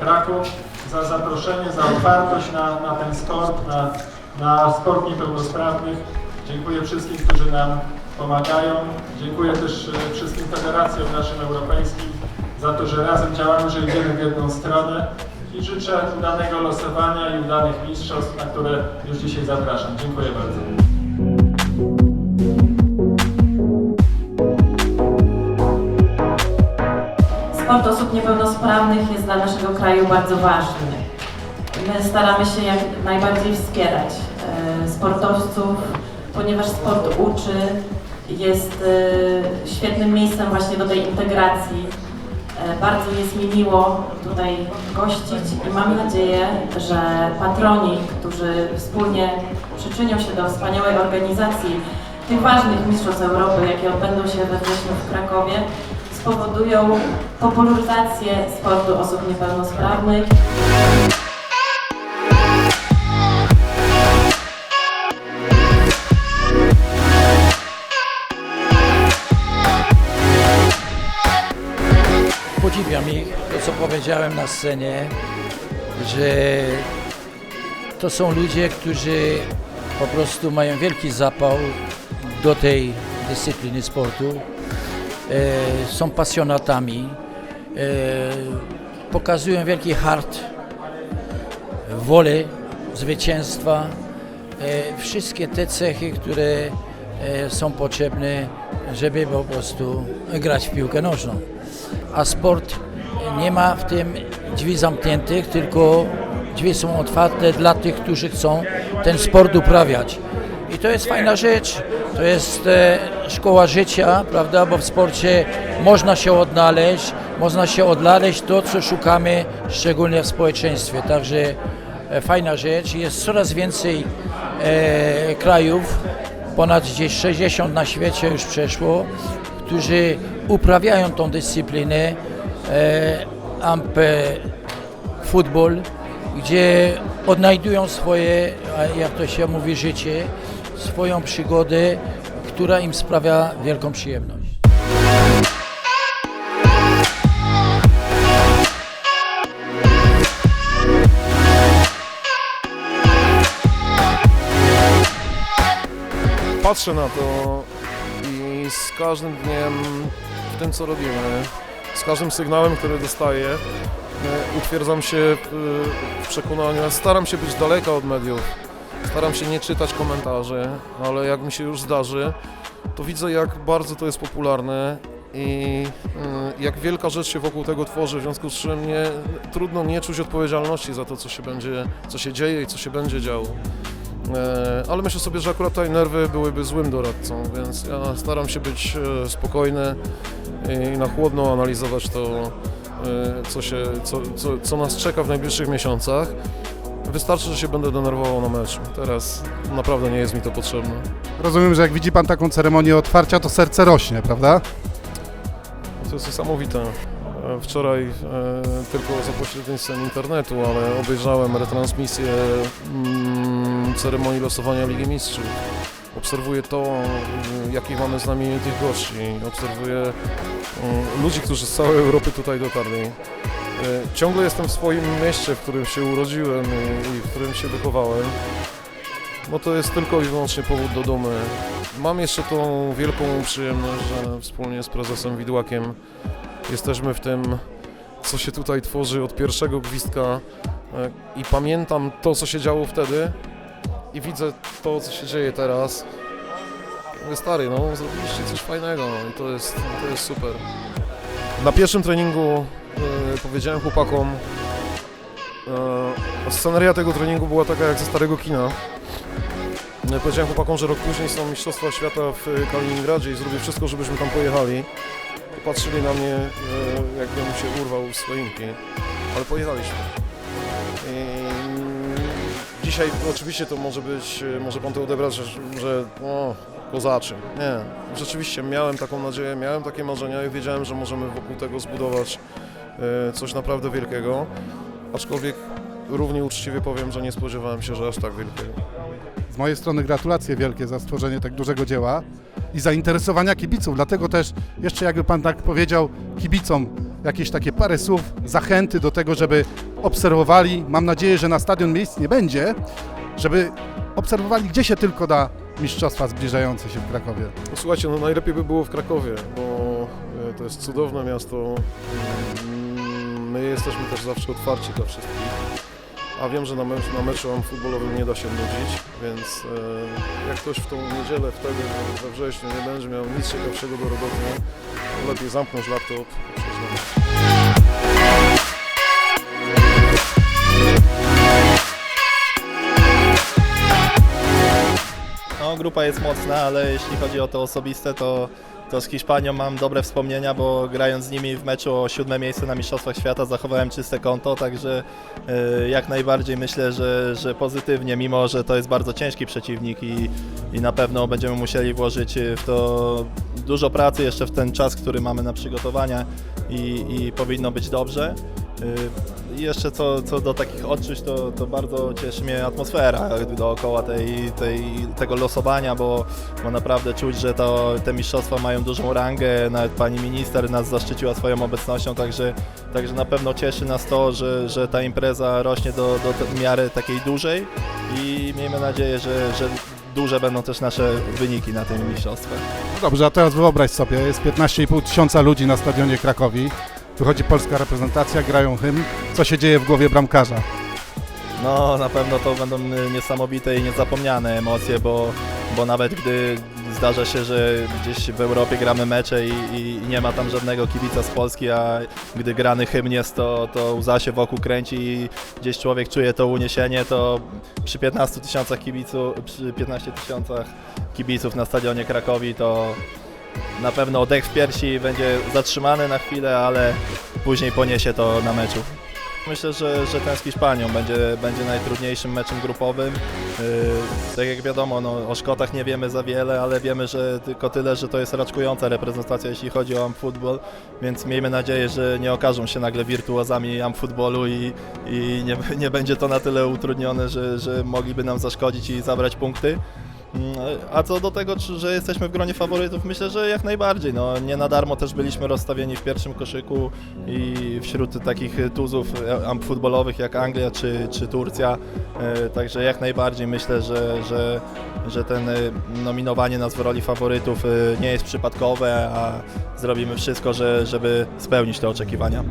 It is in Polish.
Parku, za zaproszenie, za otwartość na, na ten sport, na, na sport niepełnosprawnych. Dziękuję wszystkim, którzy nam pomagają. Dziękuję też e, wszystkim federacjom naszym europejskim za to, że razem działamy, że idziemy w jedną stronę. I życzę udanego losowania i udanych mistrzostw, na które już dzisiaj zapraszam. Dziękuję bardzo. Sport osób niepełnosprawnych jest dla naszego kraju bardzo ważny. My staramy się jak najbardziej wspierać e, sportowców, ponieważ sport uczy, jest e, świetnym miejscem właśnie do tej integracji. E, Bardzo jest mi miło tutaj gościć i mam nadzieję, że patroni, którzy wspólnie przyczynią się do wspaniałej organizacji tych ważnych Mistrzostw Europy, jakie odbędą się we wrześniu w Krakowie, spowodują popularyzację sportu osób niepełnosprawnych. Podziwiam ich, to co powiedziałem na scenie, że to są ludzie, którzy po prostu mają wielki zapał do tej dyscypliny sportu, są pasjonatami, e, pokazują wielki hart, wolę, zwycięstwa, e, wszystkie te cechy, które e, są potrzebne, żeby po prostu grać w piłkę nożną. A sport nie ma w tym drzwi zamkniętych, tylko drzwi są otwarte dla tych, którzy chcą ten sport uprawiać. I to jest fajna rzecz, to jest e, szkoła życia, prawda, bo w sporcie można się odnaleźć, można się odnaleźć to, co szukamy, szczególnie w społeczeństwie. Także e, fajna rzecz, jest coraz więcej e, krajów, ponad gdzieś 60 na świecie już przeszło, którzy uprawiają tą dyscyplinę e, ampe futbol, gdzie odnajdują swoje, jak to się mówi, życie, swoją przygodę, która im sprawia wielką przyjemność. patrzę na to i z każdym dniem w tym, co robimy, z każdym sygnałem, który dostaję, e, utwierdzam się w, przekonaniu. Staram się być daleka od mediów, staram się nie czytać komentarzy, ale jak mi się już zdarzy, to widzę, jak bardzo to jest popularne i e, jak wielka rzecz się wokół tego tworzy, w związku z czym nie, trudno nie czuć odpowiedzialności za to, co się będzie, co się dzieje i co się będzie działo. E, Ale myślę sobie, że akurat tutaj nerwy byłyby złym doradcą, więc ja staram się być e, spokojny i na chłodno analizować to, e, co, się, co, co, co nas czeka w najbliższych miesiącach. Wystarczy, że się będę denerwował na meczu. Teraz naprawdę nie jest mi to potrzebne. Rozumiem, że jak widzi Pan taką ceremonię otwarcia, to serce rośnie, prawda? To jest niesamowite. E, Wczoraj e, tylko za pośrednictwem internetu, ale obejrzałem retransmisję mm, ceremonii losowania Ligi Mistrzów. Obserwuję to, y, jakich mamy znamienitych gości. Obserwuję y, ludzi, którzy z całej Europy tutaj dotarli. Y, Ciągle jestem w swoim mieście, w którym się urodziłem i, i w którym się wychowałem. No to jest tylko i wyłącznie powód do dumy. Mam jeszcze tą wielką przyjemność, że wspólnie z prezesem Widłakiem jesteśmy w tym, co się tutaj tworzy od pierwszego gwizdka e, i pamiętam to, co się działo wtedy i widzę to, co się dzieje teraz. Mówię, stary, no zrobiliście coś fajnego no, i to jest, to jest super. Na pierwszym treningu e, powiedziałem chłopakom, e, sceneria tego treningu była taka jak ze starego kina. E, Powiedziałem chłopakom, że rok później są Mistrzostwa Świata w Kaliningradzie i zrobię wszystko, żebyśmy tam pojechali. Patrzyli na mnie, e, jakbym się urwał z choinki, ale pojechaliśmy. Dzisiaj oczywiście to może być, e, może pan to odebrać, że, że o, kozaczy. Nie, rzeczywiście miałem taką nadzieję, miałem takie marzenia i wiedziałem, że możemy wokół tego zbudować e, coś naprawdę wielkiego, aczkolwiek równie uczciwie powiem, że nie spodziewałem się, że aż tak wielkiego. Z mojej strony gratulacje wielkie za stworzenie tak dużego dzieła i zainteresowania kibiców. Dlatego też jeszcze jakby Pan tak powiedział kibicom, jakieś takie parę słów zachęty do tego, żeby obserwowali. Mam nadzieję, że na stadion miejsc nie będzie, żeby obserwowali, gdzie się tylko da mistrzostwa zbliżające się w Krakowie. No, słuchajcie, no najlepiej by było w Krakowie, bo e, to jest cudowne miasto. My jesteśmy też zawsze otwarci dla wszystkich. A wiem, że na, mecz, na meczu futbolowym nie da się nudzić, więc e, jak ktoś w tą niedzielę wtedy we wrześniu nie będzie miał nic ciekawszego do roboty, to lepiej zamknąć laptop. No, grupa jest mocna, ale jeśli chodzi o to osobiste, to, to z Hiszpanią mam dobre wspomnienia, bo grając z nimi w meczu o siódme miejsce na Mistrzostwach Świata zachowałem czyste konto, także e, jak najbardziej myślę, że, że pozytywnie, mimo że to jest bardzo ciężki przeciwnik i, i na pewno będziemy musieli włożyć w to dużo pracy jeszcze w ten czas, który mamy na przygotowania i, i powinno być dobrze. Y, jeszcze co, co do takich odczuć, to, to bardzo cieszy mnie atmosfera dookoła tej, tej, tego losowania, bo, bo naprawdę czuć, że to, te mistrzostwa mają dużą rangę. Nawet pani minister nas zaszczyciła swoją obecnością, także, także na pewno cieszy nas to, że, że ta impreza rośnie do, do miary takiej dużej i miejmy nadzieję, że, że duże będą też nasze wyniki na tym mistrzostwach. No dobrze, a teraz wyobraź sobie, jest 15,5 tysiąca ludzi na stadionie Krakowi. Wychodzi polska reprezentacja, grają hymn. Co się dzieje w głowie bramkarza? No, na pewno to będą niesamowite i niezapomniane emocje, bo, bo nawet gdy zdarza się, że gdzieś w Europie gramy mecze i, i nie ma tam żadnego kibica z Polski, a gdy grany hymn jest, to, to łza się wokół kręci i gdzieś człowiek czuje to uniesienie, to przy 15 tysiącach kibiców, przy 15 tysiącach kibiców na stadionie Krakowi, to na pewno oddech w piersi będzie zatrzymany na chwilę, ale później poniesie to na meczu. Myślę, że, że ten z Hiszpanią będzie, będzie najtrudniejszym meczem grupowym. Yy, tak jak wiadomo, no, o Szkotach nie wiemy za wiele, ale wiemy, że tylko tyle, że to jest raczkująca reprezentacja, jeśli chodzi o amfutbol, więc miejmy nadzieję, że nie okażą się nagle wirtuozami amfutbolu i, i nie, nie będzie to na tyle utrudnione, że, że mogliby nam zaszkodzić i zabrać punkty. Mm, A co do tego, czy, że jesteśmy w gronie faworytów, myślę, że jak najbardziej. No, nie na darmo też byliśmy rozstawieni w pierwszym koszyku i wśród takich tuzów e, futbolowych jak Anglia czy, czy Turcja. E, Także jak najbardziej myślę, że, że, że ten e, nominowanie nas w roli faworytów nie jest przypadkowe, a zrobimy wszystko, że, żeby spełnić te oczekiwania.